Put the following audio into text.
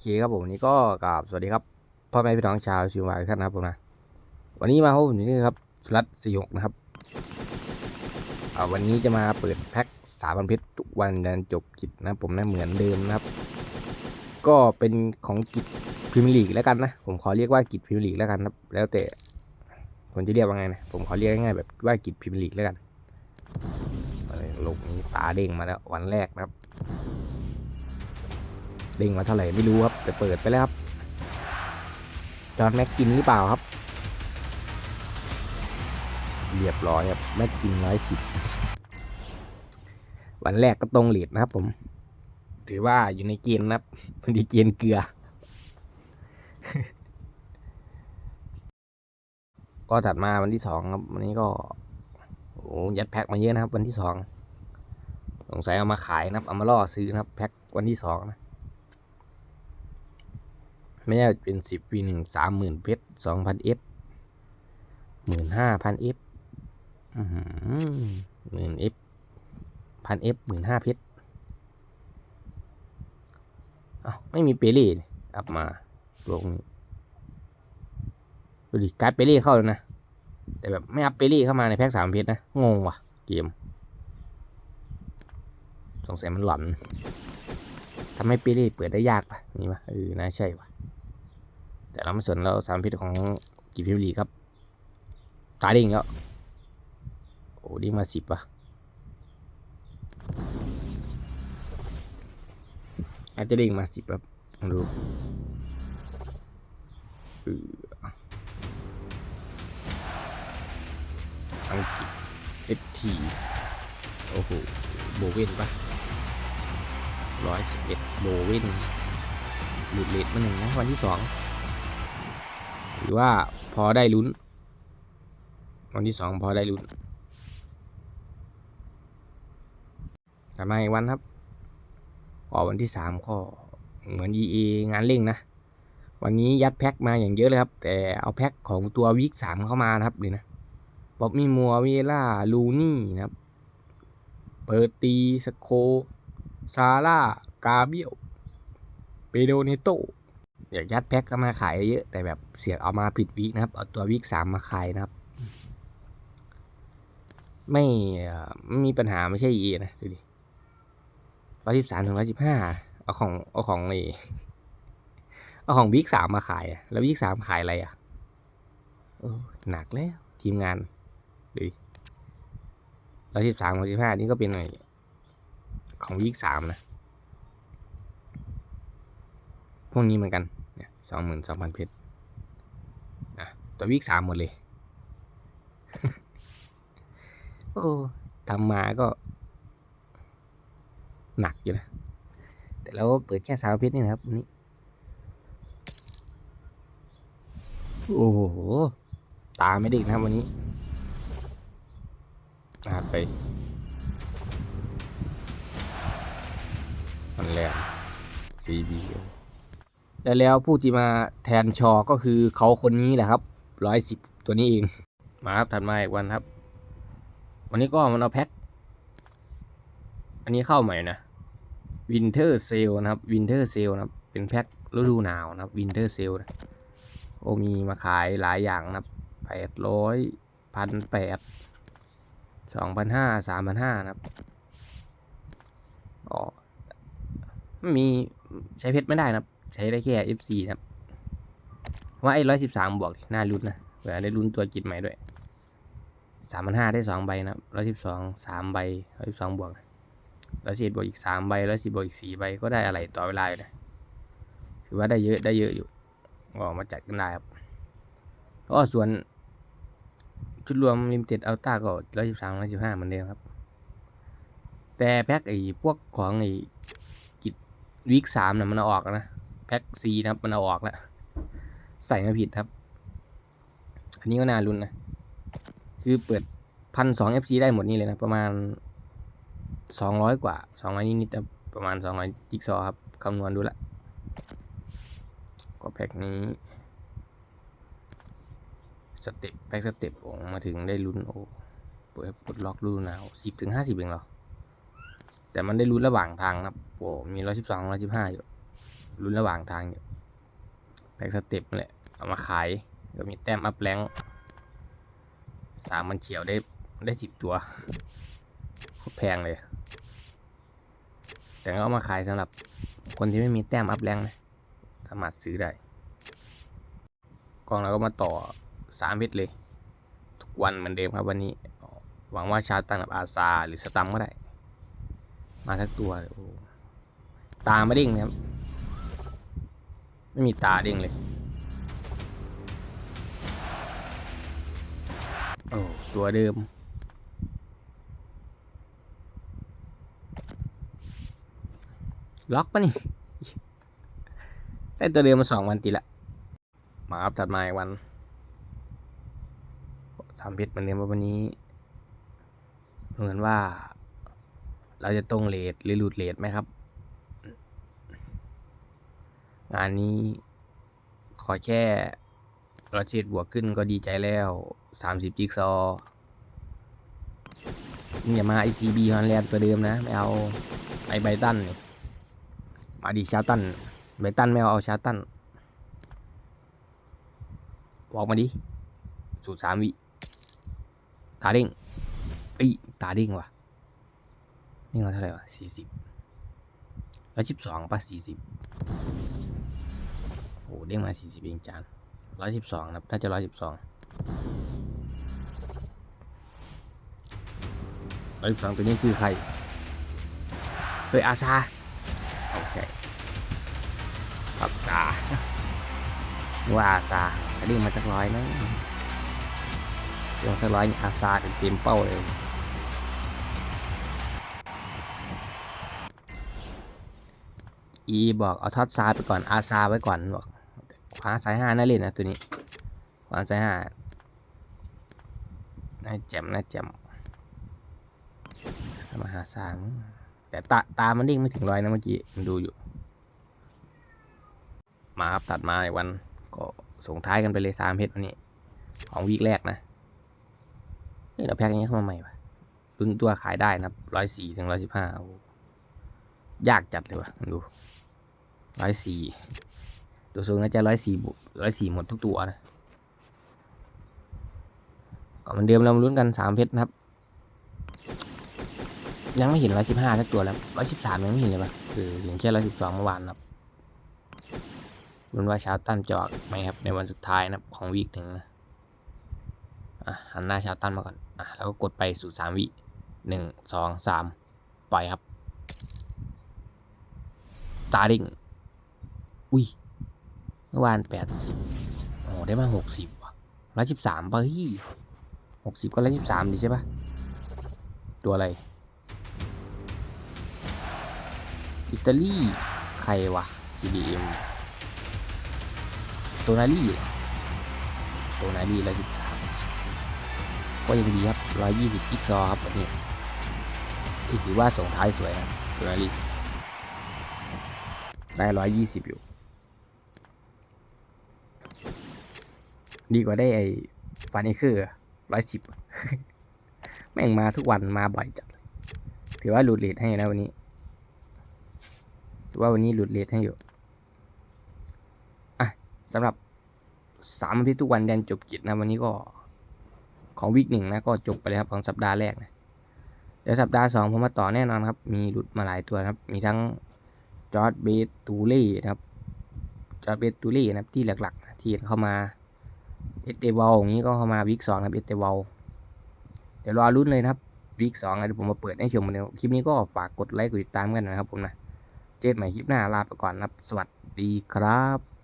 เคครับผมวันนี้ก็กราบสวัสดีครับพ่อแม่พี่น้องชาวชิววายทุกท่านนะครับผมนะวันนี้มาพบผมนี่ครับสลัดสี่หกนะครับวันนี้จะมาเปิดแพ็คสามพันเพชรทุกวันยันจบกิจนะผมนะเหมือนเดิมนะครับ ก็เป็นของกิจพรีเมียร์ลีกแล้วกันนะผมขอเรียกว่ากิจพรีเมียร์ลีกแล้วกันครับ แล้วแต่คนจะเรียกว่าไงนะผมขอเรียกง่ายๆแบบว่ากิจพรีเมียร์ลีกแล้วกันลูกนี้ตาเด้งมาแล้ววันแรกนะครับ เด้งมาเท่าไหร่ไม่รู้ครับ แต่เปิดไปแล้วครับ จอห์นแม็กกินหรือเปล่าครับ เรียบร้อยครับ แม็กกินร้อยสิบวันแรกก็ตรงเลทนะครับผม ถือว่าอยู่ในเกณฑ์นะครับพอดีเกณฑ์เกลือ ก็ถัดมาวันที่สองครับ วันนี้ก็โอ้ยัดแพ็คมาเยอะนะครับ วันที่สองสงสัยเอามาขายนะครับ เอามาล่อซื้อนะครับ แพ็ควันที่สองนะ ไม่ได้เป็นสิบวีหนึ่งสามหมื่นเพชรสองพันเอฟหมื่นห้าพันเอฟหมื่นเอฟพันเอฟหมื่นห้าเพชรอ้าวไม่มีเปเล่อัพมาลงดูดิการ์ดเปเล่เข้าแล้วนะ แต่แบบไม่อัพเปเล่เข้ามาในแพ็กสามเพชรนะ งงว่ะ เกมสงสัยมันหลอนทำให้เปเล่เปิดได้ยากปะนี่ปะเออน่าใช่ปะ แต่เราไม่สนเราสามพิษของกีพิวลีครับ ตายดิ่งแล้ว โอ้ดิ่งมาสิบป่ะอาจจะดิ่งมาสิบครับลองดูอังกฤษเอทีโอ้โห โบเวนปะร้อยสิบเอ็ดโบเวนหลุดเลทมาหนึ่งนะวันที่สอง ถือว่าพอได้ลุ้น วันที่สองพอได้ลุ้นแต่มาอีกวันครับออกวันที่สามก็เหมือน EA งานเร่งนะ วันนี้ยัดแพ็คมาอย่างเยอะเลยครับ แต่เอาแพ็คของตัววิกสามเข้ามานะครับนี่นะบ๊อบมีมัวเวล่าลูนี่นะครับ เปิดตีสโค ซาร่ากาเบียวเปโดเนโต อยากยัดแพ็คก็มาขายเยอะ แต่แบบเสียงเอามาผิดวิกนะครับ เอาตัววิกสามมาขายนะครับ ไม่ไม่มีปัญหาไม่ใช่เอนะดูดิร้อยสิบสามถึงร้อยสิบห้าเอาของเอาของไอเอาของวิกสามมาขายอะแล้ววิกสามขายอะไรอะเออหนักแล้ว ทีมงานดูดิร้อยสิบสามร้อยสิบห้านี่ก็เป็นไอของวิกสามนะพวกนี้เหมือนกัน สองหมื่นสองพันเพชรนะตัววิกสามหมดเลย โอ้ทำมาก็ หนักอยู่นะ แต่เราก็เปิดแค่สามเพชรนี่นะครับวันนี้โอ้โห ตาไม่ดีนะวันนี้นะไป มันแรง CBO แล้วแล้วผู้ที่มาแทนชอก็คือเขาคนนี้แหละครับร้อยสิบตัวนี้เอง มาครับถัดมาอีกวันครับ วันนี้ก็มันเอาแพ็คอันนี้เข้าใหม่นะวินเทอร์เซลนะครับวินเทอร์เซลนะครับ เป็นแพ็คฤดูหนาวนะครับวินเทอร์เซลนะโอ้มีมาขายหลายอย่างนะครับแปดร้อยพันแปดสองพันห้าสามพันห้านะครับอ๋อมีใช้เพชรไม่ได้นะครับ ใช้ได้แค่ F4 นะครับ ว่าไอ้ร้อยสิบสามบวกน่าลุ้นนะเผื่อได้ลุ้นตัวกิจใหม่ด้วยสามพันห้าได้สองใบนะครับร้อยสิบสองสามใบร้อยสิบสองบวกร้อยสิบบวกอีกสามใบร้อยสิบบวกอีกสี่ใบก็ได้อะไรต่อเวลาอยู่นะถือว่าได้เยอะได้เยอะอยู่ออกมาจัดกันได้ครับก็ส่วนชุดรวมลิมิเต็ดอัลต้าก็ร้อยสิบสามร้อยสิบห้าเหมือนเดิมครับ แต่แพ็คไอ้พวกของไอ้กิจวีคสามเนี่ยมันออกนะ แพ็คซีนะครับมันเอาออกแล้วใส่มาผิดครับ อันนี้ก็น่ารุนนะ คือเปิดพันสองเอฟซีได้หมดนี่เลยนะ ประมาณสองร้อยกว่าสองร้อยนิดๆแต่ประมาณสองร้อยจิกซอว์ครับคำนวณดูละก็แพ็คนี้สเต็ปแพ็คสเต็ปโอ้มาถึงได้ลุ้นโอ้เปิดปลดล็อกรูหนาวสิบถึงห้าสิบเองเหรอแต่มันได้ลุ้นระหว่างทางนะครับโอ้มีร้อยสิบสองร้อยสิบห้าอยู่ ลุ้นระหว่างทางอยู่แบ็กสเต็ปนั่แหละเอามาขายก็มีแต้มอัพแรงสามมันเขียวได้ได้สิบตัวโคตรแพงเลย แต่ก็เอามาขายสำหรับคนที่ไม่มีแต้มอัพแรงนะสามารถซื้อได้กองเราก็มาต่อสามเม็ดเลย ทุกวันเหมือนเดิมครับวันนี้ หวังว่าชาตันกับอาซาหรือสตัมก็ได้ มาสักตัวเลยโอ้ตาไม่เด้งนะครับ ไม่มีตาเด้งเลยโอ้ตัวเดิม ล็อกปะนี่ ได้ตัวเดิมมาสองวันติละ มาอัพถัดมาอีกวันสามเพชรเหมือนเดิมว่าวันนี้ เหมือนว่า เราจะตรงเลทหรือหลุดเลทไหมครับ งานนี้ ขอแค่ราเชดบวกขึ้นก็ดีใจแล้วสามสิบจิ๊กซอว์นี่อย่ามา ICB ฮอนแลนด์ตัวเดิมนะ ไม่เอาไอไบตันนี่มาดีชาตันไบตันไม่เอาเอาชาตันบอกมาดิ สูตรสามวิ ตาเด้งเอ้ยตาเด้งว่ะ นี่เราเท่าไหร่วะสี่สิบร้อยสิบสองป่ะสี่สิบ โอ้เด้งมาสี่สิบเองจานร้อยสิบสองนะน่าจะร้อยสิบสองร้อยสิบสองตัวนี้คือใครเฮ้ยอาซาโอเคอาซานึกว่าอาซาเด้งมาจากร้อยนะเดี๋ยวสักร้อยอาซาเต็มเป้าเลยอีบอกเอาทอดซาไปก่อนอาซาไว้ก่อนบอก ขวาสายห้าน่าเล่นนะตัวนี้ ขวาสายห้าน่าแจ่มน่าแจ่มมหาสามแต่ตาตามันเด้งไม่ถึงร้อยนะเมื่อกี้มันดูอยู่ มาครับตัดมาอีกวัน ก็ส่งท้ายกันไปเลยสามเพชรวันนี้ ของวีคแรกนะเฮ้ยเราแพ็กอย่างนี้เข้ามาใหม่ปะรุ่นตัวขายได้นะร้อยสี่ถึงร้อยสิบห้ายากจัดเลยวะดูร้อยสี่ ดูทรงน่าจะร้อยสี่ร้อยสี่หมดทุกตัวนะก็เหมือนเดิมเรามาลุ้นกันสามเพชรนะครับ ยังไม่เห็นร้อยสิบห้าสักตัวแล้วร้อยสิบสามยังไม่เห็นเลยปะคือเห็นแค่ร้อยสิบสองเมื่อวานนะครับลุ้นว่าเช้าตั้นจะออกไหมครับ ในวันสุดท้ายนะครับของวีคหนึ่งนะอะหันหน้าเช้าตั้นมาก่อนอะแล้วก็กดไปสู่สามวิหนึ่งสองสามปล่อยครับตาดิ่งอุ้ย เมื่อวานแปดสิบโอ้ได้มาหกสิบว่ะร้อยสิบสามป่ะเฮ้ยหกสิบก็ร้อยสิบสามดีใช่ปะตัวอะไร อิตาลี ใครวะ CDM ตัวนาลี่ตัวนาลี่ร้อยสิบสามก็ยังดีครับร้อยยี่สิบกิกซอครับวันนี้ที่ถือว่าส่งท้ายสวยนะตัวนาลี่ได้ร้อยยี่สิบอยู่ ดีกว่าได้ไอ้ฟันนี่คือร้อยสิบแม่งมาทุกวันมาบ่อยจัด ถือว่าหลุดเลทให้นะวันนี้ ถือว่าวันนี้หลุดเลทให้อยู่ อะสำหรับสามอาทิตย์ทุกวันแดนจบกิจนะวันนี้ก็ของวีคหนึ่งนะก็จบไปเลยครับของสัปดาห์แรกนะเดี๋ยวสัปดาห์สองผมมาต่อแน่นอนครับ มีหลุดมาหลายตัวครับ มีทั้งจอร์ดเบตูเล่นะครับจอร์ดเบตูเล่นะครับที่หลักๆนะที่เข้ามา เอเตวอลอย่างนี้ก็เข้ามาวิกสองนครับเอเตวอลเดี๋ยวรอรุ่นเลยนะครับวิกสองนะเดี๋ยวผมมาเปิดให้ชมเหมือนคลิปนี้ก็ฝากกดไลค์กดติดตามกันนะครับผมนะ เจอกันใหม่คลิปหน้าลาไปก่อนนะครับ สวัสดีครับ